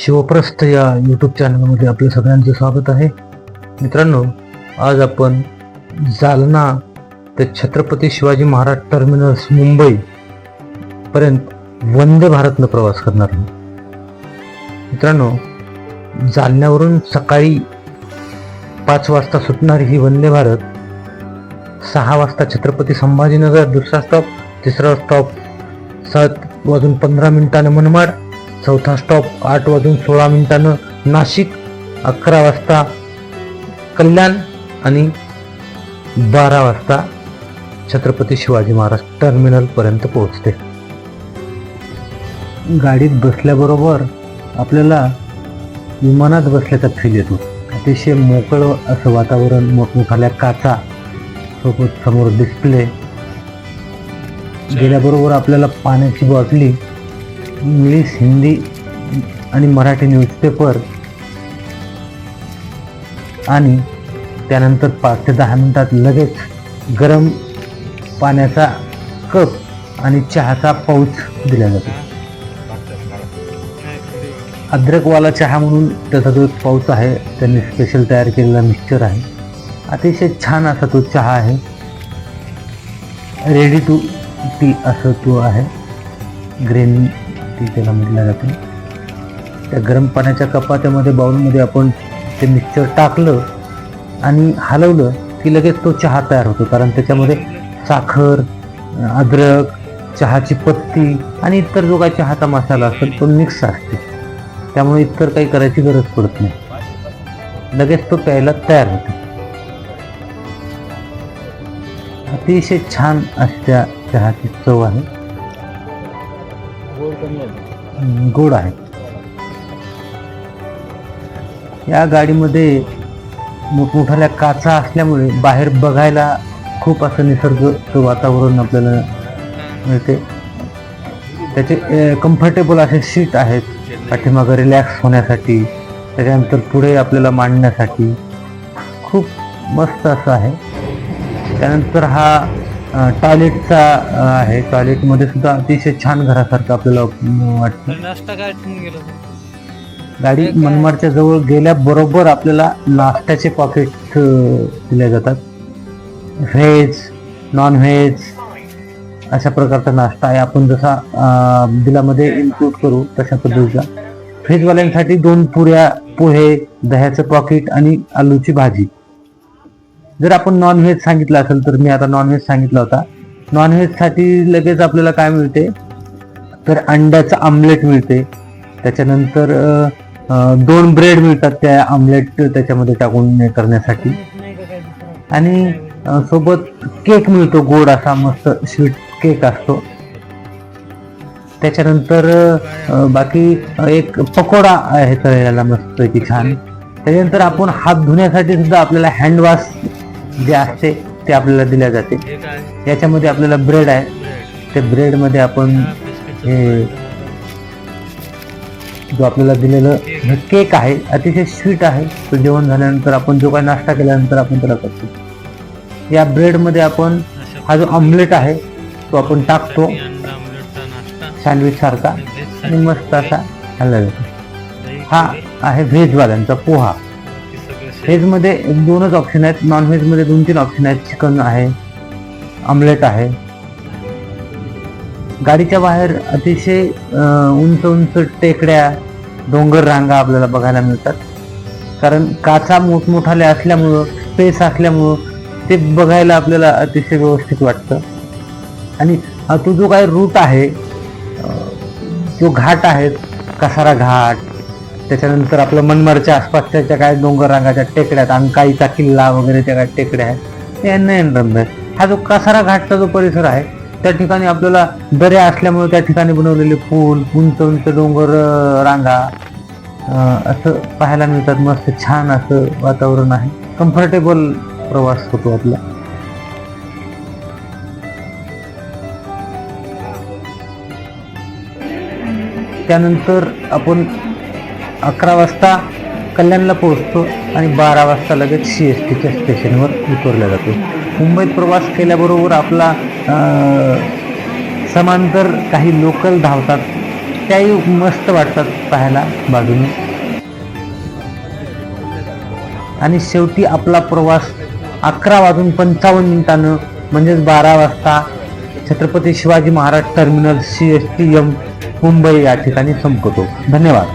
शिवप्रस्थ या यूट्यूब चॅनलमध्ये आपलं सगळ्यांचं स्वागत आहे. मित्रांनो आज आपण जालना ते छत्रपती शिवाजी महाराज टर्मिनस मुंबई पर्यंत वंदे भारतनं प्रवास करणार आहोत मित्रांनो जालन्यावरून सकाळी पाच वाजता सुटणारी ही वंदे भारत सहा वाजता छत्रपती संभाजीनगर दुसरा स्टॉप तिसरा स्टॉप सात वाजून पंधरा मिनिटाने मनमाड चौथा स्टॉप आठ वाजून सोळा मिनिटानं नाशिक अकरा वाजता कल्याण आणि बारा वाजता छत्रपती शिवाजी महाराज टर्मिनलपर्यंत पोहोचते. गाडीत बसल्याबरोबर आपल्याला विमानात बसल्याचा फील येतो. अतिशय मोकळं असं वातावरण मोठमोठाल्या काचा सोबत समोर डिस्प्ले गेल्याबरोबर आपल्याला पाण्याची बाटली इंग्लिश हिंदी आणि मराठी न्यूजपेपर आणि त्यानंतर पाच ते दहा मिनटात लगेच गरम पाण्याचा कप आणि चहाचा पाऊच दिला जातो. अद्रकवाला चहा म्हणून त्याचा जो एक पाऊच आहे त्यांनी स्पेशल तयार केलेला मिक्सचर आहे. अतिशय छान असा तो चहा आहे. रेडी टू टी असं तो आहे. ग्रीन टी त्याला म्हटलं जाते. त्या गरम पाण्याच्या कपात्यामध्ये बाउलमध्ये आपण ते मिक्सचर टाकलं आणि हलवलं की लगेच तो चहा तयार होतो. कारण त्याच्यामध्ये साखर अद्रक चहाची पत्ती आणि इतर जो काही चहाचा मसाला असेल तो मिक्स असते. त्यामुळे इतर काही करायची गरज पडत नाही. लगेच तो प्यायला तयार होतो. अतिशय छान अशा चहाची चव आहे. गोड आहे. या गाडीमध्ये मोठमोठ्या काचा असल्यामुळे बाहेर बघायला खूप असं निसर्ग वातावरण आपल्याला मिळते. त्याचे कम्फर्टेबल असे सीट आहेत. पाठीमागं रिलॅक्स होण्यासाठी त्याच्यानंतर पुढे आपल्याला मांडण्यासाठी खूप मस्त असं आहे. त्यानंतर हा टॉयलेटचा आहे. टॉयलेटमध्ये सुद्धा अतिशय छान घरासारखं आपल्याला वाटतं. नाश्ता काय गाडी मनमाडच्या जवळ गेल्याबरोबर आपल्याला नाश्त्याचे पॉकेट दिले जातात. व्हेज नॉन व्हेज अशा प्रकारचा नाश्ता आहे. आपण जसा बिलामध्ये इन्क्लूड करू तशा पद्धतीचा. व्हेजवाल्यांसाठी दोन पुऱ्या पोहे दह्याचं पॉकेट आणि आलूची भाजी. जर आपण नॉनव्हेज सांगितलं असेल तर मी आता नॉनव्हेज सांगितला होता. नॉनव्हेजसाठी लगेच आपल्याला काय मिळते? तर अंड्याचं आमलेट मिळते. त्याच्यानंतर दोन ब्रेड मिळतात त्या आमलेट त्याच्यामध्ये टाकून करण्यासाठी. आणि सोबत केक मिळतो गोड असा मस्त स्वीट केक असतो. त्याच्यानंतर बाकी एक पकोडा आहे तळलेला मस्त छान. त्याच्यानंतर आपण हात धुण्यासाठी सुद्धा आपल्याला हँडवॉश जे असते ते आपल्याला दिल्या जाते. याच्यामध्ये आपल्याला ब्रेड आहे. ब्रेड. त्या ब्रेडमध्ये आपण हे जो आपल्याला दिलेलं हे केक आहे अतिशय स्वीट आहे. तो जेवण झाल्यानंतर आपण जो काही नाश्ता केल्यानंतर आपण त्याला करतो. या ब्रेडमध्ये आपण हा जो ऑमलेट आहे तो आपण टाकतो. सँडविच सारखा. आणि मस्त असा खाल्ला जातो. हा आहे व्हेजवाल्यांचा पोहा. व्हेजमध्ये दोनच ऑप्शन आहेत. नॉनव्हेजमध्ये दोन तीन ऑप्शन आहेत. चिकन आहे. आमलेट आहे. गाडीच्या बाहेर अतिशय उंच उंच टेकड्या डोंगर रांगा आपल्याला बघायला मिळतात. कारण काचा मोठमोठाले असल्यामुळं स्पेस असल्यामुळं ते बघायला आपल्याला अतिशय व्यवस्थित वाटतं. आणि तो जो काही रूट आहे जो घाट आहे कसारा घाट त्याच्यानंतर आपलं मनमाडच्या आसपासच्या ज्या काय डोंगर रांगाच्या टेकड्या आहेत अंकाईचा किल्ला वगैरे त्या काय टेकड्या आहेत ते नयन रम्य आहेत हा जो कसारा घाटचा जो परिसर आहे त्या ठिकाणी आपल्याला दऱ्या असल्यामुळे त्या ठिकाणी बनवलेले पूल उंच उंच डोंगर रांगा असं पाहायला मिळतात. मस्त छान असं वातावरण आहे. कम्फर्टेबल प्रवास होतो आपला. त्यानंतर आपण अकरा वाजता कल्याणला पोहोचतो आणि बारा वाजता लगेच सी एस टीच्या स्टेशनवर उतरला जातो. मुंबईत प्रवास केल्याबरोबर आपला समांतर काही लोकल धावतात त्याही मस्त वाटतात पाहायला बाजूने. आणि शेवटी आपला प्रवास अकरा वाजून पंचावन्न मिनिटानं म्हणजेच बारा वाजता Chhatrapati Shivaji Maharaj terminal C S T M Mumbai या ठिकाणी संपतो. धन्यवाद.